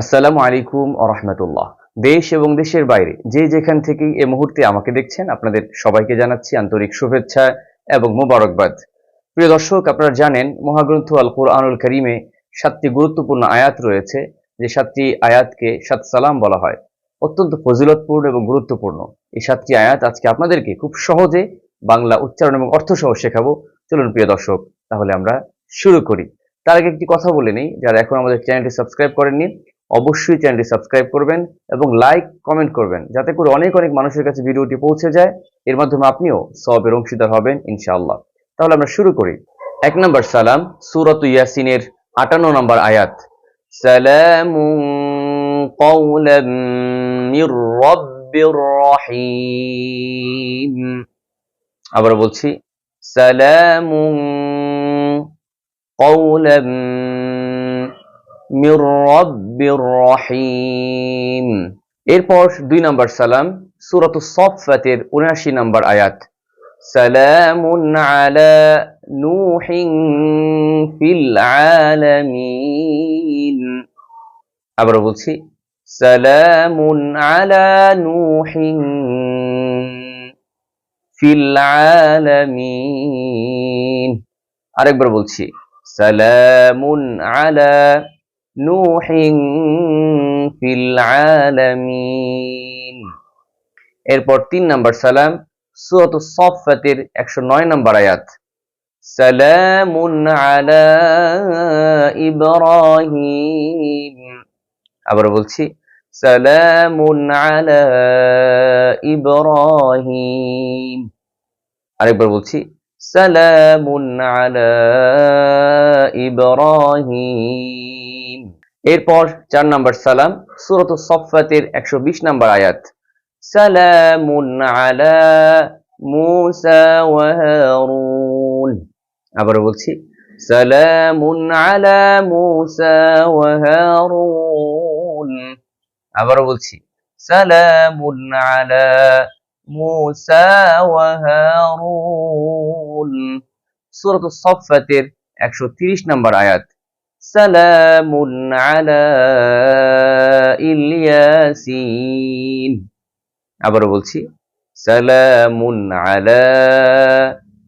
আসসালামু আলাইকুম আরহামতুল্লাহ দেশ এবং দেশের বাইরে যে যেখান থেকেই এ মুহূর্তে আমাকে দেখছেন, আপনাদের সবাইকে জানাচ্ছি আন্তরিক শুভেচ্ছা এবং মোবারকবাদ। প্রিয় দর্শক, আপনারা জানেন, মহাগ্রন্থ আল কোরআনুল করিমে সাতটি গুরুত্বপূর্ণ আয়াত রয়েছে, যে সাতটি আয়াতকে সাত সালাম বলা হয়। অত্যন্ত ফজিলতপূর্ণ এবং গুরুত্বপূর্ণ। এই সাতটি আয়াত আজকে আপনাদেরকে খুব সহজে বাংলা উচ্চারণ এবং অর্থ সহ শেখাবো। চলুন প্রিয় দর্শক, তাহলে আমরা শুরু করি। তার আগে একটি কথা বলে নিই, যারা এখন আমাদের চ্যানেলটি সাবস্ক্রাইব করেননি অবশ্যই চ্যানেলটি সাবস্ক্রাইব করবেন এবং লাইক, কমেন্ট করবেন। যাতে করে অনেক অনেক মানুষের কাছে ভিডিওটি পৌঁছে যায়। এর মাধ্যমে আপনিও সবের অংশীদার হবেন, ইনশাআল্লাহ। তাহলে আমরা শুরু করি। এক নম্বর সালাম, সুরত ইয়াসিনের আটান্ন নম্বর আয়াত। সালাম আবার বলছি সালাম রাব্বির রহিম। এরপর দুই নম্বর সালাম, সূরাত সফফাতের 79 নম্বর আয়াত। সালামুন আবার বলছি, সালামুন আরেকবার বলছি, সালামুন আলা نوح في العالمين এরপর তিন নম্বর সালাম সুরত সফাতের একশো নয় নম্বর আয়াত সালামুন আলা ইব্রাহিম আবার বলছি সালামুন আলা ইব্রাহিম আরেকবার বলছি সালামুন আলা ইব্রাহিম। এরপর চার নম্বর সালাম, সুরত সফাতের একশো বিশ নম্বর আয়াত। সালামুন আলা মুসা ওয়া হারুন। আবার বলছি, সালামুন আলা মুসা ওয়া হারুন। আবার বলছি, সালামুন আলা মুসা ওয়া হারুন সূরাত সফফাতের 130 নম্বর আয়াত। ইলিয়াসিন। আবার বলছি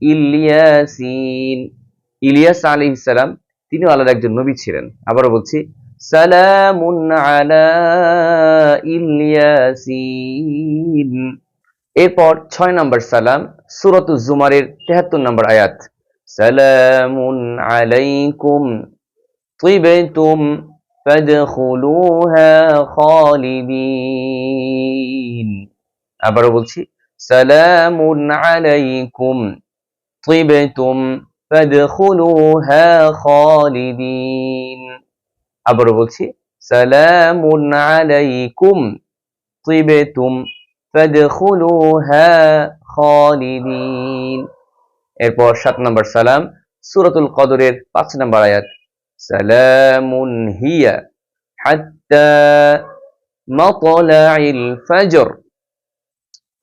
ইলিয়াসিন। ইলিয়াস আলাইহিস সালাম তিনি আল্লাহর একজন নবী ছিলেন। আবারও বলছি, সালামুন আলা ইলিয়াসিন। এরপর ছয় নম্বর সালাম, সুরত জুমারের তেহাত্তর নম্বর আয়াত। সালামুন আলাইকুম, তুইবেতুম ফাদখুলুহা খালিদিন। আবারও বলছি, সালামুন আলাইকুম, তুইবেতুম ফাদখুলুহা খালিদিন। আবারও বলছি, সালামুন আলাইকুম, তুইবেতুম فادخلوها خالدين এরপর সাত নম্বর সালাম সূরাতুল কদরের পাঁচ নম্বর আয়াত সালামুন হিয়া হাত্তা মাতলাইল ফজর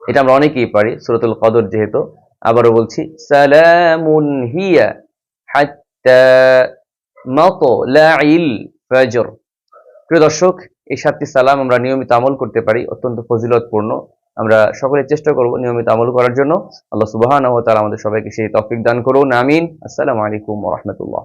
এটা আমরা অনেকেই পারি সূরাতুল কদর যেহেতু আবারও বলছি সালামুন হিয়া হাত্তা মাতলাইল ফজর প্রিয় দর্শক এই সাতটি সালাম আমরা নিয়মিত আমল করতে পারি অত্যন্ত ফজিলতপূর্ণ আমরা সকলে চেষ্টা করব নিয়মিত আমল করার জন্য। আল্লাহ সুবাহ আমাদের সবাইকে সেই তফিক দান করুন। আমিন। আসসালামু আলাইকুম রাহমাতুল্লাহ।